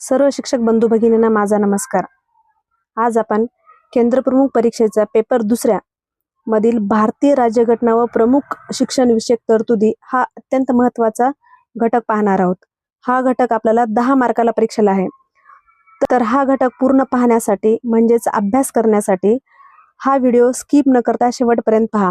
सर्व शिक्षक बंधू भगिनींना माझा नमस्कार. आज आपण केंद्रप्रमुख परीक्षेचा पेपर दुसऱ्या मधील भारतीय राज्यघटना व प्रमुख शिक्षण विषयक तरतुदी हा अत्यंत महत्त्वाचा घटक पाहणार आहोत. हा घटक आपल्याला दहा मार्काला परीक्षेला आहे. तर हा घटक पूर्ण पाहण्यासाठी म्हणजेच अभ्यास करण्यासाठी हा व्हिडिओ स्किप न करता शेवटपर्यंत पहा.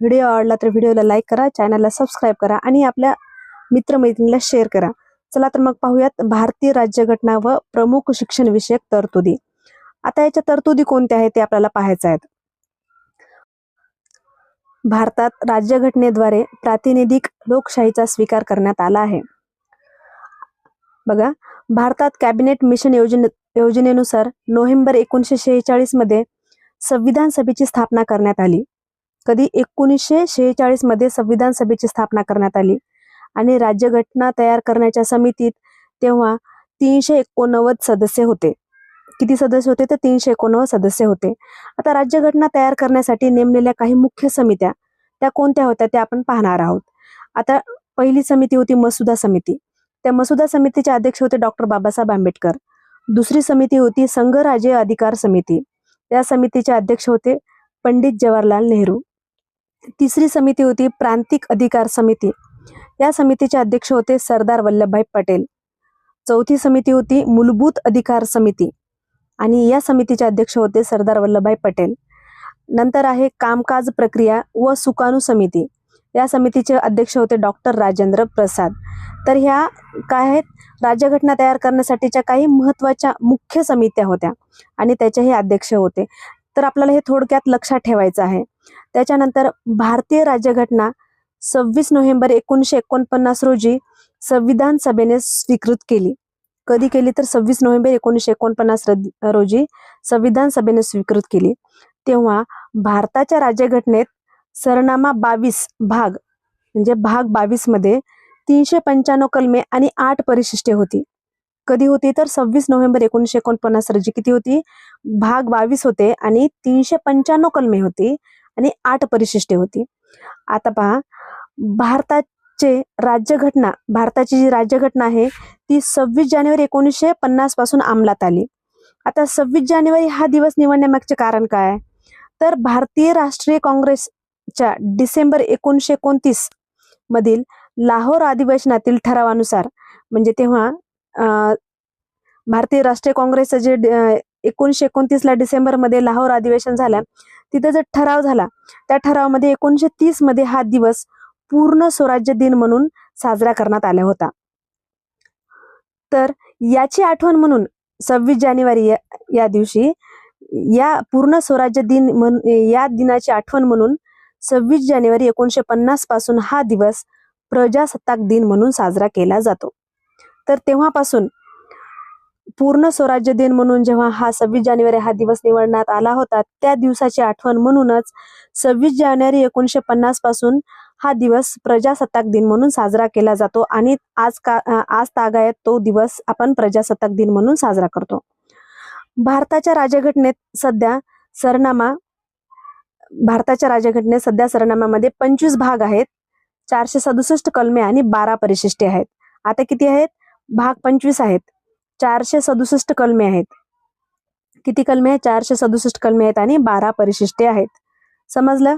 व्हिडिओ आवडला तर व्हिडिओला लाईक करा चॅनलला सबस्क्राईब करा आणि आपल्या मित्रमैत्रिणीला शेअर करा. चला तर मग पाहूयात भारतीय राज्यघटना व प्रमुख शिक्षण विषयक तरतुदी. आता याच्या तरतुदी कोणत्या आहेत ते आपल्याला पाहायचं आहेत. भारतात राज्यघटनेद्वारे प्रातिनिधिक लोकशाहीचा स्वीकार करण्यात आला आहे. बघा भारतात कॅबिनेट मिशन योजने योजनेनुसार नोव्हेंबर एकोणीसशे शेहेचाळीसमध्ये संविधान सभेची स्थापना करण्यात आली. कधी एकोणीसशे शेहेचाळीसमध्ये संविधान सभेची स्थापना करण्यात आली? आणि राज्यघटना तयार करण्याच्या समितीत तेव्हा तीनशे एकोणनव्वद सदस्य होते. किती सदस्य होते? तर तीनशे एकोणनव्वद सदस्य होते. आता राज्यघटना तयार करण्यासाठी नेमलेल्या काही मुख्य समित्या त्या कोणत्या होत्या त्या आपण पाहणार आहोत. आता पहिली समिती होती मसुदा समिती. त्या मसुदा समितीचे अध्यक्ष होते डॉक्टर बाबासाहेब आंबेडकर. दुसरी समिती होती संघराज्य अधिकार समिती. त्या समितीचे अध्यक्ष होते पंडित जवाहरलाल नेहरू. तिसरी समिती होती प्रांतिक अधिकार समिती. या समितीचे अध्यक्ष होते सरदार वल्लभभाई पटेल. चौथी समिती होती मूलभूत अधिकार समिती आणि या समितीचे अध्यक्ष होते सरदार वल्लभभाई पटेल. नंतर आहे कामकाज प्रक्रिया व सुकाणू समिती. या समितीचे अध्यक्ष होते डॉक्टर राजेंद्र प्रसाद. तर ह्या काय आहेत? राज्यघटना तयार करण्यासाठीच्या काही महत्त्वाच्या मुख्य समित्या होत्या आणि त्याचे हे अध्यक्ष होते. तर आपल्याला हे थोडक्यात लक्षात ठेवायचं आहे. त्याच्यानंतर भारतीय राज्यघटना सव्वीस नोव्हेंबर एकोणीसशे एकोणपन्नास रोजी संविधान सभेने स्वीकृत केली. कधी केली तर सव्वीस नोव्हेंबर एकोणीसशे एकोणपन्नास रोजी संविधान सभेने स्वीकृत केली. तेव्हा भारताच्या राज्यघटनेत सरनामा बावीस भाग म्हणजे भाग बावीसमध्ये तीनशे पंच्याण्णव कलमे आणि आठ परिशिष्टे होती. कधी होती तर सव्वीस नोव्हेंबर एकोणीसशे एकोणपन्नास रोजी किती होती? भाग बावीस होते आणि तीनशे पंच्याण्णव कलमे होती आणि आठ परिशिष्टे होती. आता पहा भारताचे राज्यघटना भारताची जी राज्यघटना आहे ती सव्वीस जानेवारी एकोणीसशे पन्नासपासून अंमलात आली आता सव्वीस जानेवारी हा दिवस निवडण्यामागचे कारण काय आहे? तर भारतीय राष्ट्रीय काँग्रेसच्या डिसेंबर एकोणीसशे एकोणतीस मधील लाहोर अधिवेशनातील ठरावानुसार म्हणजे तेव्हा भारतीय राष्ट्रीय काँग्रेसचं जे एकोणीसशे एकोणतीसला डिसेंबरमध्ये डिसेंबरमध्ये लाहोर अधिवेशन झालं तिथं जो ठराव झाला त्या ठरावामध्ये एकोणीसशे तीसमध्ये हा दिवस पूर्ण स्वराज्य दिन म्हणून साजरा करण्यात आला होता. तर याची आठवण म्हणून सव्वीस जानेवारी या, या दिवशी या पूर्ण स्वराज्य दिन म्हण या दिनाची आठवण म्हणून सव्वीस जानेवारी एकोणीशे पन्नासपासून हा दिवस प्रजासत्ताक दिन म्हणून साजरा केला जातो. तर तेव्हापासून पूर्ण स्वराज्य दिन म्हणून जेव्हा हा सव्वीस जानेवारी हा दिवस निवडण्यात आला होता त्या दिवसाची आठवण म्हणूनच सव्वीस जानेवारी एकोणीसशे पन्नासपासून हा दिवस प्रजासत्ताक दिन म्हणून साजरा केला जातो आणि आज का आज तागायत तो दिवस आपण प्रजासत्ताक दिन म्हणून साजरा करतो. भारताच्या राज्यघटनेत सध्या सरनामा भारताच्या राज्यघटनेत सध्या सरनामामध्ये पंचवीस भाग आहेत चारशे सदुसष्ट कलमे आणि बारा परिशिष्टे आहेत. आता किती आहेत? भाग पंचवीस आहेत. चारशे सदुसष्ट कलमे आहेत. किती कलमे? आहेत चारशे सदुसष्ट कलमे आहेत आणि बारा परिशिष्टे आहेत. समजलं?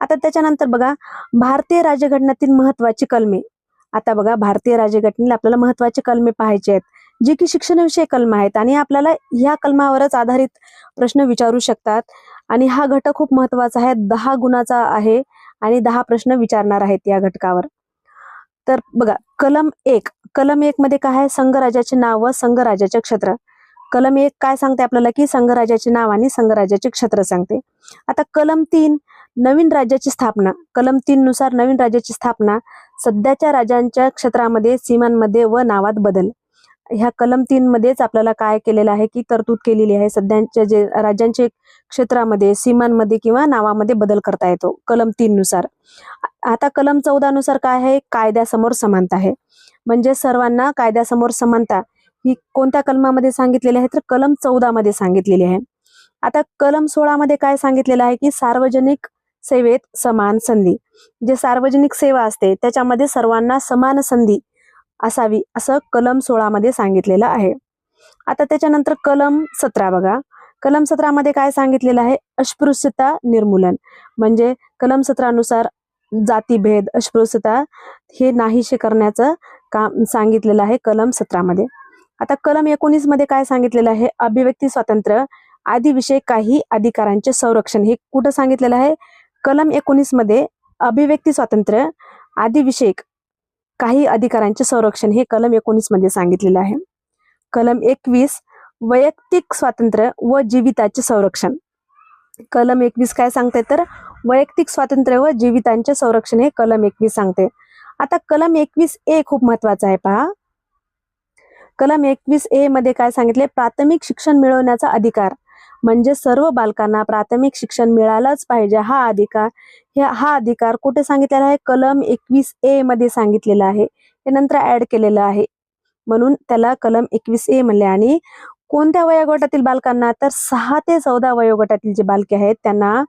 आता त्याच्यानंतर बघा भारतीय राज्यघटनातील महत्वाची कलमे. आता बघा भारतीय राज्यघटनेला आपल्याला महत्त्वाचे कलमे पाहायचे आहेत जे की शिक्षणाविषयी कलम आहेत. आणि आपल्याला ह्या कलमावरच आधारित प्रश्न विचारू शकतात. आणि हा घटक खूप महत्त्वाचा आहे दहा गुणाचा आहे आणि दहा प्रश्न विचारणार आहेत या घटकावर. तर बघा कलम एक. कलम एक मध्ये काय आहे? संघराज्याचे नाव व संघराज्याचे क्षेत्र. कलम एक काय सांगते आपल्याला की संघराज्याचे नाव आणि संघराज्याचे क्षेत्र सांगते. आता कलम तीन नवीन राज्याची स्थापना. कलम तीन नुसार नवीन राज्याची स्थापना सध्याच्या राज्यांच्या क्षेत्रामध्ये सीमांमध्ये व नावात बदल. ह्या कलम तीन मध्येच आपल्याला काय केलेलं आहे की तरतूद केलेली आहे. सध्याच्या जे राज्यांचे क्षेत्रामध्ये सीमांमध्ये किंवा नावामध्ये बदल करता येतो. कलम तीन नुसार. आता कलम चौदा नुसार काय आहे? कायद्यासमोर समानता आहे. म्हणजे सर्वांना कायद्यासमोर समानता ही कोणत्या कलमामध्ये सांगितलेली आहे तर कलम चौदा मध्ये सांगितलेली आहे. आता कलम सोळा मध्ये काय सांगितलेलं आहे की सार्वजनिक सेवेत समान संधी. जे सार्वजनिक सेवा असते त्याच्यामध्ये सर्वांना समान संधी असावी असं कलम सोळामध्ये सांगितलेलं आहे. आता त्याच्यानंतर कलम सतरा बघा. कलम सतरामध्ये काय सांगितलेलं आहे? अस्पृश्यता निर्मूलन. म्हणजे कलम सतरानुसार जातीभेद अस्पृश्यता हे नाहीसे करण्याचं काम सांगितलेलं आहे कलम सतरामध्ये. आता कलम एकोणीसमध्ये काय सांगितलेलं आहे? अभिव्यक्ती स्वातंत्र्य आदी विषय काही अधिकारांचे संरक्षण. हे कुठं सांगितलेलं आहे? कलम एकोणीसमध्ये अभिव्यक्ती स्वातंत्र्य आदी विषयक काही अधिकारांचे संरक्षण हे कलम एकोणीसमध्ये सांगितलेलं आहे. कलम एकवीस वैयक्तिक स्वातंत्र्य व जीविताचे संरक्षण. कलम एकवीस काय सांगते तर? वैयक्तिक स्वातंत्र्य व जीवितांचे संरक्षण हे कलम एकवीस सांगते आता कलम एकवीस ए खूप महत्त्वाचा आहे पहा. कलम एकवीस ए मध्ये काय सांगितले? प्राथमिक शिक्षण मिळवण्याचा अधिकार. म्हणजे सर्व बालकांना प्राथमिक शिक्षण मिळालंच पाहिजे हा अधिकार. हा अधिकार कुठे सांगितलेला आहे? कलम एकवीस ए मध्ये सांगितलेला आहे. हे नंतर ऍड केलेलं आहे. म्हणून त्याला कलम एकवीस ए म्हणले. आणि कोणत्या वयोगटातील बालकांना? तर सहा ते चौदा वयोगटातील जे बालके आहेत त्यांना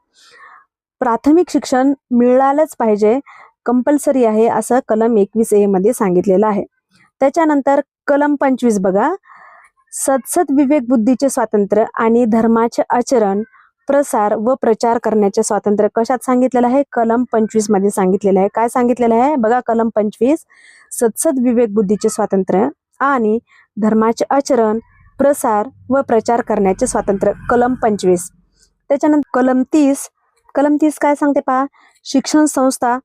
प्राथमिक शिक्षण मिळालंच पाहिजे. कंपल्सरी आहे असं कलम एकवीस ए मध्ये सांगितलेलं आहे. त्याच्यानंतर कलम पंचवीस बघा. सदसद विवेक बुद्धीचे स्वातंत्र्य आणि धर्माचे आचरण प्रसार व प्रचार करण्याचे स्वातंत्र्य कशात सांगितलेलं आहे? कलम पंचवीसमध्ये सांगितलेलं आहे. काय सांगितलेलं आहे? बघा कलम पंचवीस. सदसद विवेक बुद्धीचे स्वातंत्र्य आणि धर्माचे आचरण प्रसार व प्रचार करण्याचे स्वातंत्र्य. कलम पंचवीस. त्याच्यानंतर कलम तीस. कलम तीस काय सांगते पहा? शिक्षण संस्था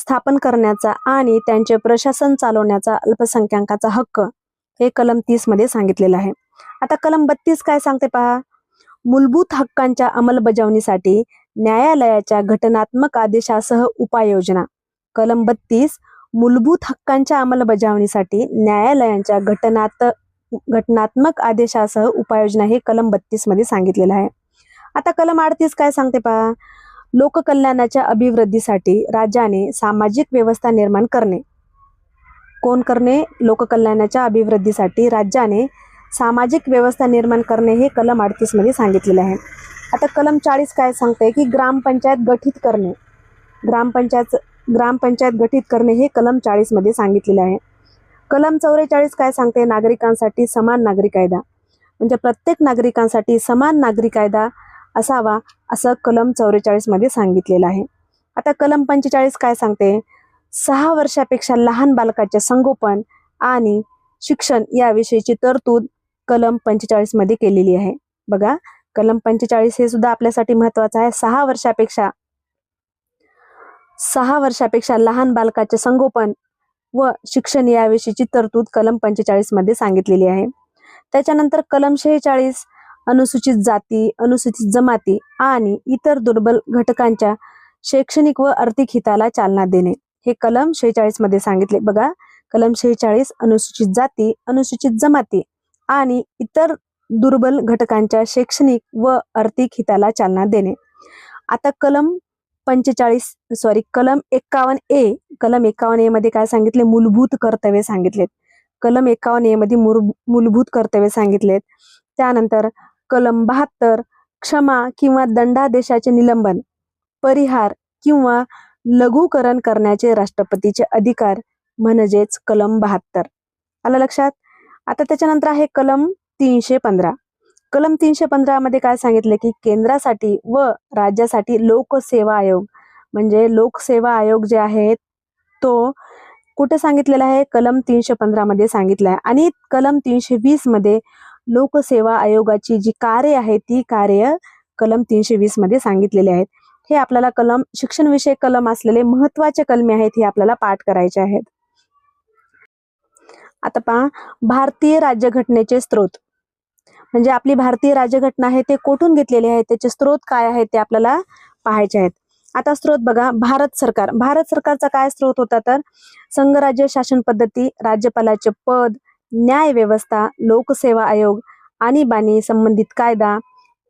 स्थापन करण्याचा आणि त्यांचे प्रशासन चालवण्याचा अल्पसंख्याकाचा हक्क हे कलम तीसमध्ये सांगितलेलं आहे. आता कलम बत्तीस काय सांगते पहा? मूलभूत हक्कांच्या अंमलबजावणीसाठी न्यायालयाच्या घटनात्मक आदेशासह उपाययोजना. कलम बत्तीस मूलभूत हक्कांच्या अंमलबजावणीसाठी न्यायालयांच्या घटनात घटनात्मक आदेशासह उपाययोजना हे कलम बत्तीसमध्ये सांगितलेलं आहे. आता कलम अडतीस काय सांगते पहा? लोककल्याणाच्या अभिवृद्धीसाठी राज्याने सामाजिक व्यवस्था निर्माण करणे. कोण करणे? लोककल्याणाच्या अभिवृद्धीसाठी राज्याने सामाजिक व्यवस्था निर्माण करणे हे कलम अडतीसमध्ये सांगितलेले आहे. आता कलम चाळीस काय सांगते की ग्रामपंचायत गठीत करणे. ग्रामपंचायत ग्रामपंचायत गठीत करणे हे कलम चाळीसमध्ये सांगितलेले आहे. कलम चौवेचाळीस काय सांगते नागरिकांसाठी समान नागरी कायदा. म्हणजे प्रत्येक नागरिकांसाठी समान नागरी कायदा असावा असं कलम चौवेचाळीसमध्ये सांगितलेलं आहे. आता कलम पंचेचाळीस काय सांगते? सहा वर्षापेक्षा लहान बालकाचे संगोपन आणि शिक्षण याविषयीची तरतूद कलम पंचेचाळीसमध्ये केलेली आहे. बघा कलम पंचेचाळीस हे सुद्धा आपल्यासाठी महत्वाचं आहे. सहा वर्षापेक्षा सहा वर्षापेक्षा लहान बालकाचे संगोपन व शिक्षण याविषयीची तरतूद कलम पंचेचाळीसमध्ये सांगितलेली आहे. त्याच्यानंतर कलम शेहेचाळीस अनुसूचित जाती अनुसूचित जमाती आणि इतर दुर्बल घटकांच्या शैक्षणिक व आर्थिक हिताला चालना देणे. हे कलम शेहेचाळीसमध्ये सांगितले. बघा कलम शेहेचाळीस अनुसूचित जाती अनुसूचित जमाती आणि इतर दुर्बल घटकांच्या शैक्षणिक व आर्थिक हिताला चालना देणे. आता कलम पंचेचाळीस सॉरी कलम एक्कावन्न ए कलम एक्कावन्न ए मध्ये काय सांगितले? मूलभूत कर्तव्य सांगितलेत. कलम एक्कावन्न ए मध्ये मूलभूत कर्तव्य सांगितलेत. त्यानंतर कलम बहात्तर क्षमा किंवा दंडादेशाचे निलंबन परिहार किंवा लघुकरण करण्याचे राष्ट्रपतीचे अधिकार म्हणजेच कलम बहात्तर. आलं लक्षात? आता त्याच्यानंतर आहे कलम तीनशे पंधरा. कलम तीनशे पंधरामध्ये काय सांगितले की केंद्रासाठी व राज्यासाठी लोकसेवा आयोग. म्हणजे लोकसेवा आयोग जे आहे तो कुठे सांगितलेला आहे? कलम तीनशे पंधरा मध्ये सांगितलं आहे आणि कलम तीनशे वीसमध्ये लोकसेवा आयोगाची जी कार्य आहे ती कार्य कलम तीनशे वीसमध्ये सांगितलेले आहेत. हे आपल्याला कलम शिक्षणविषयक कलम असलेले महत्त्वाचे कलमे आहेत हे आपल्याला पाठ करायचे आहेत. आता पहा भारतीय राज्यघटनेचे स्त्रोत म्हणजे आपली भारतीय राज्यघटना आहे ते कोठून घेतलेले आहे त्याचे स्त्रोत काय आहेत ते आपल्याला पाहायचे आहेत. आता स्त्रोत बघा भारत सरकार. भारत सरकारचा काय स्त्रोत होता तर संघराज्य शासन पद्धती राज्यपालाचे पद न्याय व्यवस्था लोकसेवा आयोग आणीबाणी संबंधित कायदा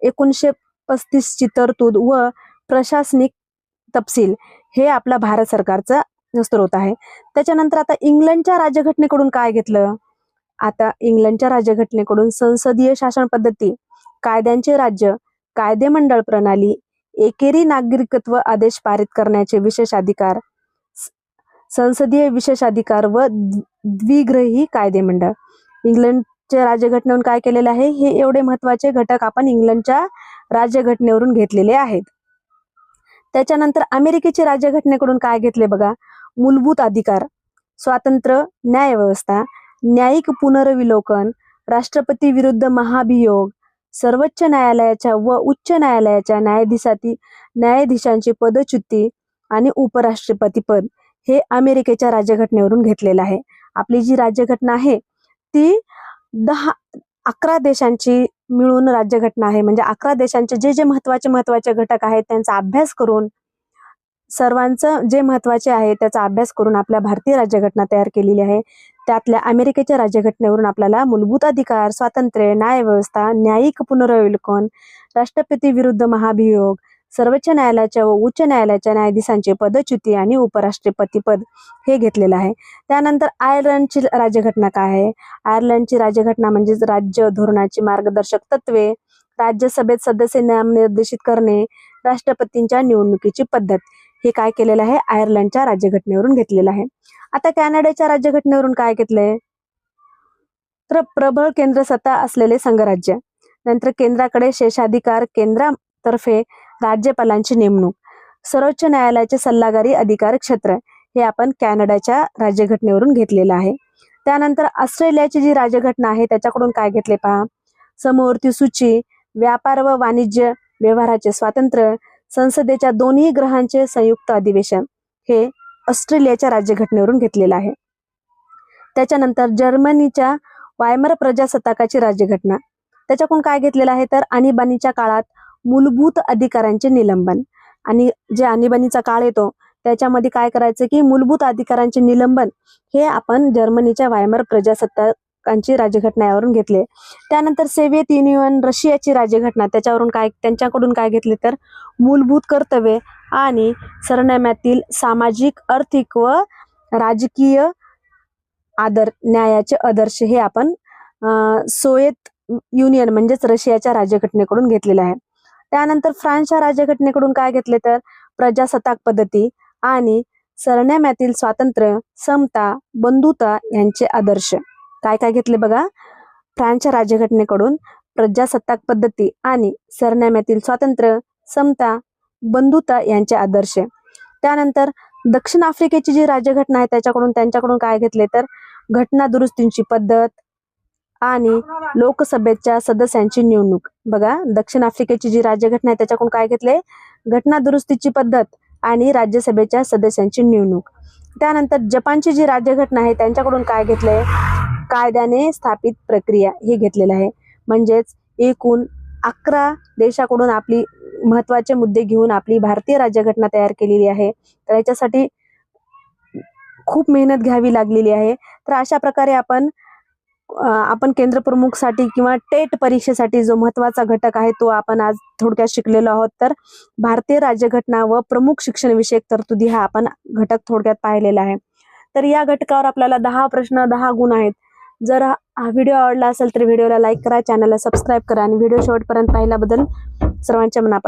एकोणीसशे पस्तीस ची तरतूद व प्रशासनिक तपशील हे आपला भारत सरकारचा स्त्रोत आहे. त्याच्यानंतर आता इंग्लंडच्या राज्यघटनेकडून काय घेतलं? आता इंग्लंडच्या राज्यघटनेकडून संसदीय शासन पद्धती कायद्यांचे राज्य कायदेमंडळ प्रणाली एकेरी नागरिकत्व आदेश पारित करण्याचे विशेष अधिकार संसदीय विशेषाधिकार व द्विग्रही कायदेमंडळ इंग्लंडच्या राज्यघटनेवरून काय केलेलं आहे? हे एवढे महत्त्वाचे घटक आपण इंग्लंडच्या राज्यघटनेवरून घेतलेले आहेत. त्याच्यानंतर अमेरिकेच्या राज्यघटनेकडून काय घेतले बघा? मूलभूत अधिकार स्वातंत्र्य न्यायव्यवस्था न्यायिक पुनर्विलोकन राष्ट्रपती विरुद्ध महाभियोग सर्वोच्च न्यायालयाच्या व उच्च न्यायालयाच्या न्यायाधीशाती न्यायाधीशांची पदच्युती आणि उपराष्ट्रपती पद. हे अमेरिकेच्या राज्यघटनेवरून घेतलेलं आहे. आपली जी राज्यघटना आहे ती दहा अकरा देशांची मिळून राज्यघटना आहे. म्हणजे अकरा देशांचे जे जे महत्त्वाचे महत्त्वाचे घटक आहेत त्यांचा अभ्यास करून सर्वांचं जे महत्त्वाचे आहे त्याचा अभ्यास करून आपल्या भारतीय राज्यघटना तयार केलेली आहे. त्यातल्या अमेरिकेच्या राज्यघटनेवरून आपल्याला मूलभूत अधिकार स्वातंत्र्य न्यायव्यवस्था न्यायिक पुनर्विलोकन राष्ट्रपती विरुद्ध महाभियोग सर्वोच्च न्यायालयाच्या व उच्च न्यायालयाच्या न्यायाधीशांचे पदच्युती आणि उपराष्ट्रपती पद हे घेतलेलं आहे. त्यानंतर आयर्लंडची राज्यघटना काय आहे? आयर्लंडची राज्यघटना म्हणजेच राज्य धोरणाची मार्गदर्शक तत्वे राज्यसभेत सदस्य नाम निर्देशित करणे राष्ट्रपतींच्या निवडणुकीची पद्धत हे काय केलेलं आहे? आयर्लंडच्या राज्यघटनेवरून घेतलेलं आहे. आता कॅनडाच्या राज्यघटनेवरून काय घेतलंय? तर प्रबळ केंद्र सत्ता असलेले संघराज्य. नंतर केंद्राकडे शेषाधिकार केंद्रातर्फे राज्यपालांची नेमणूक. सर्वोच्च न्यायालयाचे सल्लागारी अधिकार क्षेत्र हे आपण कॅनडाच्या राज्यघटनेवरून घेतलेलं आहे. त्यानंतर ऑस्ट्रेलियाची जी राज्यघटना आहे त्याच्याकडून काय घेतले पहा? समवर्ती सूची व्यापार व वाणिज्य व्यवहाराचे स्वातंत्र्य संसदेच्या दोन्ही ग्रहांचे संयुक्त अधिवेशन हे ऑस्ट्रेलियाच्या राज्यघटनेवरून घेतलेलं आहे. त्याच्यानंतर जर्मनीच्या वायमर प्रजासत्ताकाची राज्यघटना. त्याच्याकडून काय घेतलेलं आहे तर आणीबाणीच्या काळात मूलभूत अधिकारांचे निलंबन. आणि जे आणीबाणीचा काळ येतो त्याच्यामध्ये काय करायचं की मूलभूत अधिकारांचे निलंबन हे आपण जर्मनीच्या वायमर प्रजासत्ताकांची राज्यघटना यावरून घेतले. त्यानंतर सोव्हिएत युनियन रशियाची राज्यघटना त्याच्यावरून काय त्यांच्याकडून काय घेतले तर मूलभूत कर्तव्ये आणि सरनाम्यातील सामाजिक आर्थिक व राजकीय आदर न्यायाचे आदर्श हे आपण सोयत युनियन म्हणजेच रशियाच्या राज्यघटनेकडून घेतलेले आहे. त्यानंतर फ्रान्सच्या राज्यघटनेकडून काय घेतले तर? प्रजासत्ताक पद्धती आणि सरनाम्यातील स्वातंत्र्य समता बंधुता यांचे आदर्श. काय काय घेतले बघा? फ्रान्सच्या राज्यघटनेकडून प्रजासत्ताक पद्धती आणि सरनाम्यातील स्वातंत्र्य समता बंधुता यांचे आदर्श. त्यानंतर दक्षिण आफ्रिकेची जी राज्यघटना आहे त्याच्याकडून त्यांच्याकडून काय घेतले तर? घटना दुरुस्तींची पद्धत आणि लोकसभेच्या सदस्यांची निवडणूक. बघा दक्षिण आफ्रिकेची जी राज्यघटना आहे त्याच्याकडून काय घेतले घटना दुरुस्तीची पद्धत आणि राज्यसभेच्या सदस्यांची निवडणूक. त्यानंतर जपानची जी राज्यघटना आहे त्यांच्याकडून काय घेतलंय? कायद्याने स्थापित प्रक्रिया हे घेतलेलं आहे. म्हणजेच एकूण अकरा देशाकडून आपली महत्त्वाचे मुद्दे घेऊन आपली भारतीय राज्यघटना तयार केलेली आहे. तर याच्यासाठी खूप मेहनत घ्यावी लागलेली आहे. तर अशा प्रकारे आपण आपण केंद्र प्रमुखसाठी किंवा टेट परीक्षेसाठी जो महत्त्वाचा घटक आहे तो आपण आज थोडक्यात शिकलेलो आहोत. तर भारतीय राज्यघटना व प्रमुख शिक्षण विषयक तरतुदी हा आपण घटक थोडक्यात पाहिलेला आहे. तर या घटकावर आपल्याला दहा प्रश्न दहा गुण आहेत. जर हा हा व्हिडिओ आवडला असेल तर व्हिडिओला लाईक करा चॅनलला सबस्क्राईब करा आणि व्हिडिओ शेवटपर्यंत पाहिल्याबद्दल सर्वांच्या मनापासून